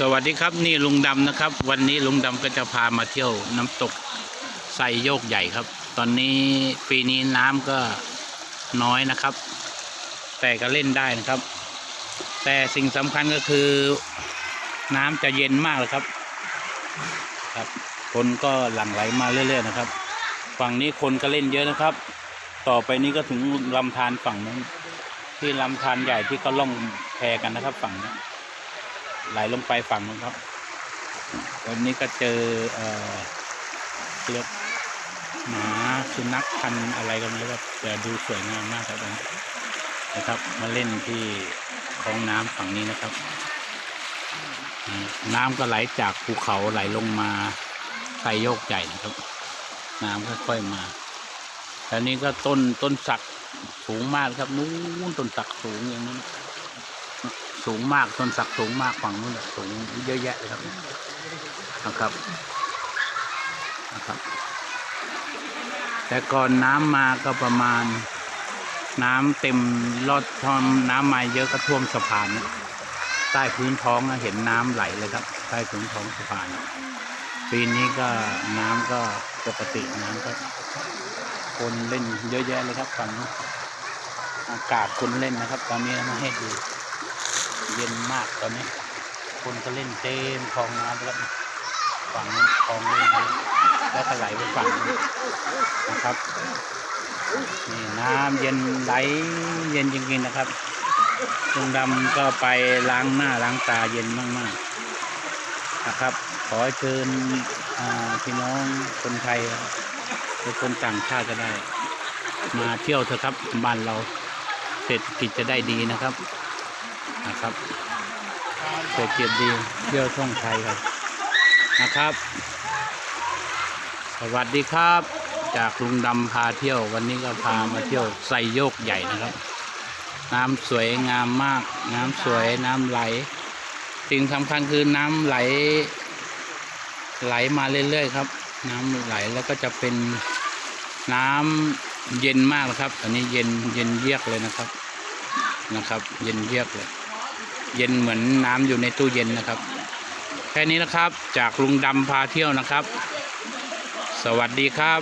สวัสดีครับนี่ลุงดำนะครับ วันนี้ลุงดำก็จะพามาเที่ยวน้ำตกไซโยกใหญ่ครับ ตอนนี้ปีนี้น้ำก็น้อยนะครับ แต่ก็เล่นได้นะครับ แต่สิ่งสำคัญก็คือน้ำจะเย็นมากเลยครับครับ คนก็หลั่งไหลมาเรื่อย ๆ นะครับ ฝั่งนี้คนก็เล่นเยอะนะครับ ต่อไปนี้ก็ถึงลำธารฝั่งนั้นที่ลำธารใหญ่ที่เขาล่องแพกันนะครับ ฝั่งนี้ ไหลลงไปฝั่งนู้นครับ วันนี้ก็เจอเอ่อเรียกหมาสุนัขพันธุ์อะไรกันไม่รู้ครับแต่ดูสวยงามมากครับตรงนี้นะครับ มาเล่นที่คลองน้ำฝั่งนี้นะครับ น้ำก็ไหลจากภูเขาไหลลงมาไซโยกใหญ่นะครับ น้ำค่อยๆมาแล้วนี้ก็ต้นต้นสักสูงมากครับนู้นต้นสักสูงอย่างนี้น สูงมากต้นสักสูงมากฝั่งนู้นสูงเยอะแยะเลยครับนะครับนะครับ แต่ก่อนน้ำมาก็ประมาณ น้ำเต็มลอดท่อมน้ำมาเยอะก็ท่วมสะพานใต้พื้นท้องเห็นน้ำไหลเลยครับ ใต้พื้นท้องสะพานปีนี้ก็น้ำก็ปกติน้ำก็คนเล่นเยอะแยะเลยครับฝั่งนู้นอากาศคนเล่นนะครับ ตอนนี้มาให้ดู เย็นมากตอนนี้ คนก็เล่นเต็มคลองน้ำแล้วฝั่งคลองเล่นเยอะแล้วก็ไหลไปฝั่งนะครับนี่น้ำเย็นไหลเย็นจริงๆนะครับลุงดำก็ไปล้างหน้าล้างตาเย็นมากๆนะครับ ขอเชิญพี่น้องคนไทยหรือคนต่างชาติก็ได้ มาเที่ยวเถอะครับบ้านเราเศรษฐกิจจะได้ดีนะครับ นะครับเศรษฐกิจดีเที่ยวท่องไทยครับนะครับ สวัสดีครับ จากลุงดำพาเที่ยววันนี้ก็พามาเที่ยวไซโยกใหญ่นะครับ น้ำสวยงามมาก น้ำสวยน้ำไหล สิ่งสำคัญคือน้ำไหล ไหลมาเรื่อยๆครับ น้ำไหลแล้วก็จะเป็นน้ำเย็นมากนะครับ อันนี้เย็นเย็นเยือกเลยนะครับนะครับ เย็นเยือกเลย เย็นเหมือนน้ำอยู่ในตู้เย็นนะครับ แค่นี้นะครับจากลุงดำพาเที่ยวนะครับ สวัสดีครับ